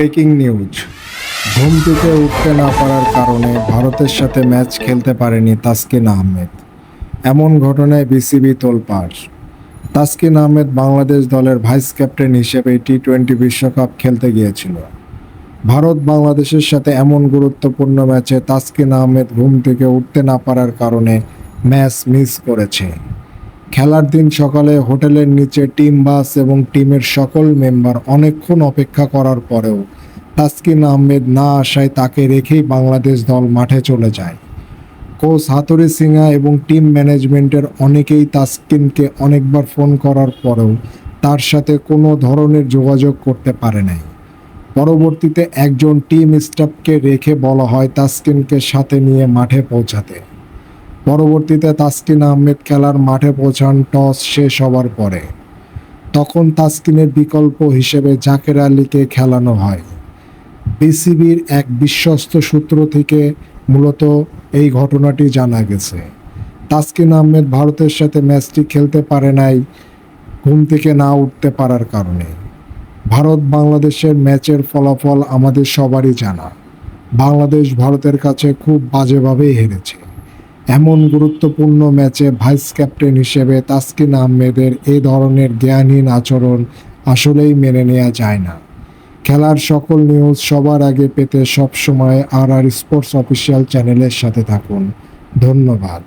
Breaking news. ঘুম থেকে উঠতে না পারার কারণে ভারতের সাথে ম্যাচ খেলতে পারেনি তাসকিন আহমেদ। এমন ঘটনায় বিসিবি তোলপাড়। তাসকিন আহমেদ বাংলাদেশ দলের ভাইস ক্যাপ্টেন হিসেবে টি টোয়েন্টি বিশ্বকাপ খেলতে গিয়েছিল। ভারত বাংলাদেশের সাথে এমন গুরুত্বপূর্ণ ম্যাচে তাসকিন আহমেদ ঘুম থেকে উঠতে না পারার কারণে ম্যাচ মিস করেছে। খেলার দিন সকালে হোটেলের নিচে টিম বাস এবং টিমের সকল মেম্বার অনেকক্ষণ অপেক্ষা করার পরেও তাসকিন আহমেদ না আসায় তাকে রেখেই বাংলাদেশ দল মাঠে চলে যায়। কোচ হাতুরি সিংহা এবং টিম ম্যানেজমেন্টের অনেকেই তাসকিনকে অনেকবার ফোন করার পরেও তার সাথে কোনো ধরনের যোগাযোগ করতে পারে নাই। পরবর্তীতে একজন টিম স্টাফকে রেখে বলা হয় তাসকিনকে সাথে নিয়ে মাঠে পৌঁছাতে। পরবর্তীতে তাসকিন আহমেদ খেলার মাঠে পৌঁছান, টস শেষ হওয়ার পরে। তখন তাসকিনের বিকল্প হিসেবে জাকের আলীকে খেলানো হয়। বিসিবির এক বিশ্বস্ত সূত্র থেকে মূলত এই ঘটনাটি জানা গেছে। তাসকিন আহমেদ ভারতের সাথে ম্যাচটি খেলতে পারে নাই, ঘুম থেকে না উঠতে পারার কারণে। ভারত বাংলাদেশের ম্যাচের ফলাফল আমাদের সবারই জানা। বাংলাদেশ ভারতের কাছে খুব বাজেভাবেই হেরেছে। এমন গুরুত্বপূর্ণ ম্যাচে ভাইস ক্যাপ্টেন হিসেবে তাসকিন আহমেদের এ ধরনের জ্ঞানহীন আচরণ আসলেই মেনে নেওয়া যায় না। খেলার সকল নিউজ সবার আগে পেতে সবসময় আর আর স্পোর্টস অফিসিয়াল চ্যানেলের সাথে থাকুন। ধন্যবাদ।